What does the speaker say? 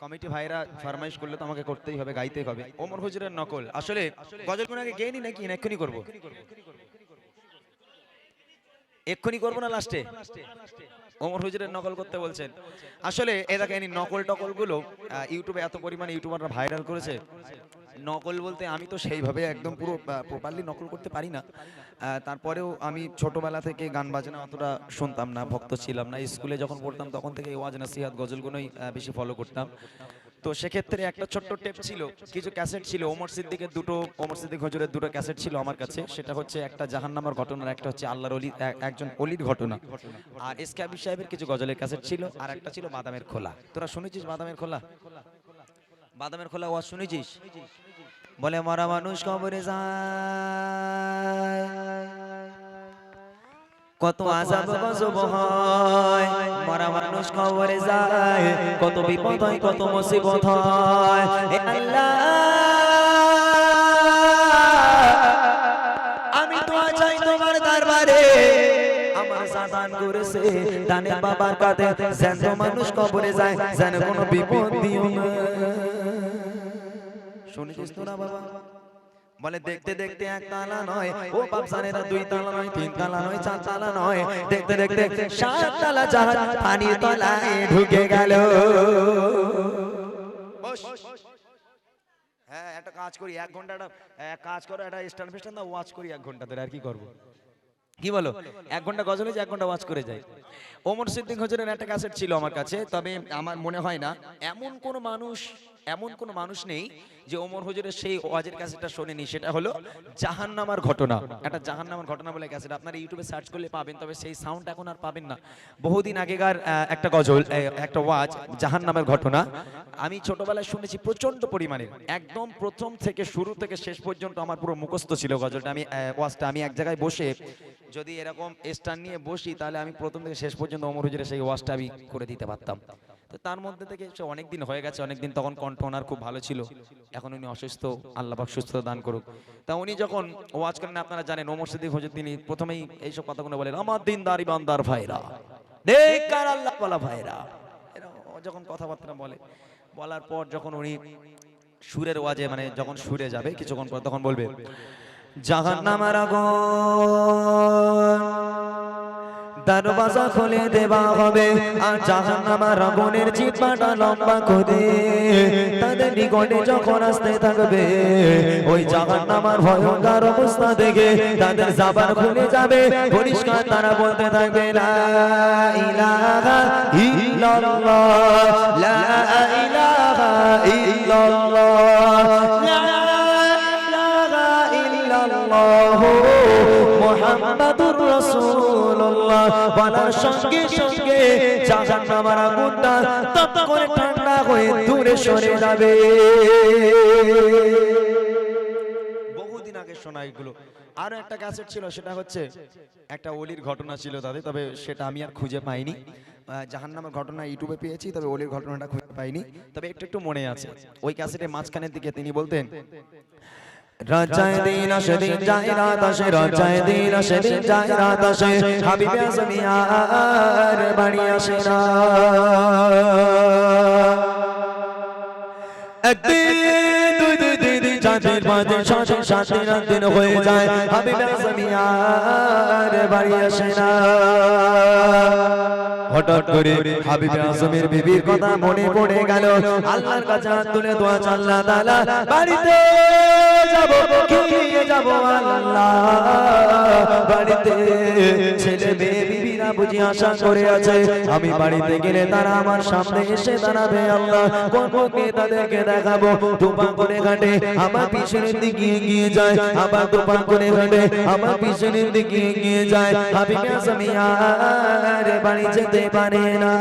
Committee ভাইরা ফরমাইশ করলে তো আমাকে করতেই হবে, গাইতেই হবে। ওমর হুজুরের নকল। আসলে গজল আগে গেয়ে নাকি? এক্ষুনি করব। এক্ষুনি করব না লাস্টে? ওমর হুজুরের নকল করতে বলছেন। আসলে এ দেখেন নকল টকলগুলো ইউটিউবে এত পরিমাণে ইউটিউবাররা ভাইরাল করেছে। নকল বলতে আমি তো সেইভাবে একদম পুরো প্রপারলি নকল করতে পারি না। তারপরেও আমি ছোটবেলা থেকে গান বাজনা অতটা শুনতাম না, ভক্ত ছিলাম না। স্কুলে যখন পড়তাম তখন থেকে ওয়াজ, নাসিহাত, গজলগুলোই বেশি ফলো করতাম। তো সেক্ষেত্রে একটা ছোট্ট টেপ ছিল, কিছু ক্যাসেট ছিল। ওমর সিদ্দিকের দুটো, ওমর সিদ্দিক হজুরের দুটো ক্যাসেট ছিল আমার কাছে। সেটা হচ্ছে একটা জাহান্নামার ঘটনার, একটা হচ্ছে আল্লাহর অলি একজন অলির ঘটনা। আর এস কে সাহেবের কিছু গজলের ক্যাসেট ছিল, আর একটা ছিল বাদামের খোলা। তোরা শুনেছিস বাদামের খোলা? বাদামের খোলা ওয়াজ শুনেছিস? বলে, মরা মানুষ কবরে যায়। কত আজাব গজব হয়, মরা মানুষ কবরে যায়। কত বিপদ হয়, কত মুসিবত হয়। আমি তো চাই তোমার দরবারে। সাদান করেছে দানে বাবার কাঁধে। যেন মানুষ কবরে যায়, যেন কোনো বিপদ দিও না। শুনেছিস তোরা বাবা? বলে দেখতে দেখতে এক তালা নয়। ও বাপসানেরা দুই তালা নয় তিন তালা নয় চার তালা নয়। দেখতে দেখতে সাত তালা জাহাজ পানির তলায় ঢুকে গেল। হ্যাঁ একটা কাজ করি এক ঘন্টাটা এক কাজ করো একটা স্ট্যান্ড ফেস্টান দাও ওয়াচ করি এক ঘণ্টা ধরে আর কি করব? কি বলো? এক ঘণ্টা গজল হয়েছে, এক ঘণ্টা ওয়াচ করে যায়। ওমর সিদ্দিক হজুরের একটা ক্যাসেট ছিল আমার কাছে, তবে আমার মনে হয় না, এমন কোন মানুষ, এমন কোন মানুষ নেই যে ওমর হুজুরের সেই ওয়াজের ক্যাসেটটা শোনেনি, সেটা হলো জাহান্নামার ঘটনা। একটা জাহান্নামার ঘটনা বলে ক্যাসেট আপনারা ইউটিউবে সার্চ করলে পাবেন, তবে সেই সাউন্ড এখন আর পাবেন না। বহুদিন আগেকার একটা গজল একটা ওয়াজ, জাহান্নামের ঘটনা। আমি ছোটবেলায় শুনেছি প্রচণ্ড পরিমাণে। একদম প্রথম থেকে শুরু থেকে শেষ পর্যন্ত আমার পুরো মুখস্থ ছিল গজলটা। আমি ওয়াজটা আমি এক জায়গায় বসে যদি এরকম স্টার নিয়ে বসি, তাহলে আমি প্রথম থেকে শেষ পর্যন্ত অমর হুজুরের সেই ওয়াজটা আমি করে দিতে পারতাম। তো তার মধ্যে থেকে সে অনেক দিন হয়ে গেছে অনেক দিন তখন কণ্ঠ ওনার খুব ভালো ছিল। এখন উনি অসুস্থ, আল্লাহ পাক সুস্থতা দান করুক। তা উনি যখন ওয়াজ করেন, আপনারা জানেন, ওমর সিদ্দিক হুজুর তিনি প্রথমেই এইসব কথাগুলো বলেন, আমার দিনদার ইমানদার ভাইরা নেককার আল্লাহ বলা ভাইরা। যখন কথাবার্তা বলে, বলার পর যখন উনি সুরের ওয়াজে মানে যখন সুরে যাবে, কিছুক্ষণ পর তখন বলবে জাহান্নামের আগুন। দরওয়াজা খুলে দেওয়া হবে আর জাহান্নামের আগুনের জিহ্বাটা লম্বা করে। তাদের নিকটে যখন আসতে থাকবে, ওই জাহান্নামের ভয়ঙ্কর অবস্থা দেখে তাদের জাবান খুলে যাবে। পরিষ্কার তারা বলতে থাকবে, লা ইলাহা ইল্লাল্লাহ, লা ইলাহা ইল্লাল্লাহ। বহুদিন আগে শোনা এগুলো। আরও একটা ক্যাসেট ছিল, সেটা হচ্ছে একটা অলির ঘটনা ছিল তাদের, তবে সেটা আমি আর খুঁজে পাইনি। জাহান্নামের ঘটনা ইউটিউবে পেয়েছি, তবে অলির ঘটনাটা খুঁজে পাইনি। তবে একটু একটু মনে আছে। ওই ক্যাসেটের মাঝখানের দিকে তিনি বলতেন রাজায় দিন আসে দিন যায় রাত আসে রাজায় দিন আসে দিন যায় রাত আসে হাবিবে আসমি আর বাড়ি আসে না। একদিন পাঁচ শান্তি নন্দিন হয়ে যায়। হাবিবে আসমি আর বাড়ি আসে না। হঠাৎ করে হাবিবে আজমের বিবির কথা মনে পড়ে গেল। আল্লাহর কাছে হাত তুলে দোয়া চাল্লা দালা বাড়িতে যাব কি যাব আল্লাহ। বাড়িতে বুঝি আশা করে আছে, আমি বাড়িতে গেলে তারা আমার সামনে এসে দাঁড়াবে, আল্লাহ। কোন মুখে তাদেরকে দেখাবো? দুপা করে ঘাটে আমার পিছনের দিকে এগিয়ে যায়, আবার দুপা করে ঘাটে আমার পিছনের দিকে এগিয়ে যায়। আমি আর বাড়ি যেতে পারে না।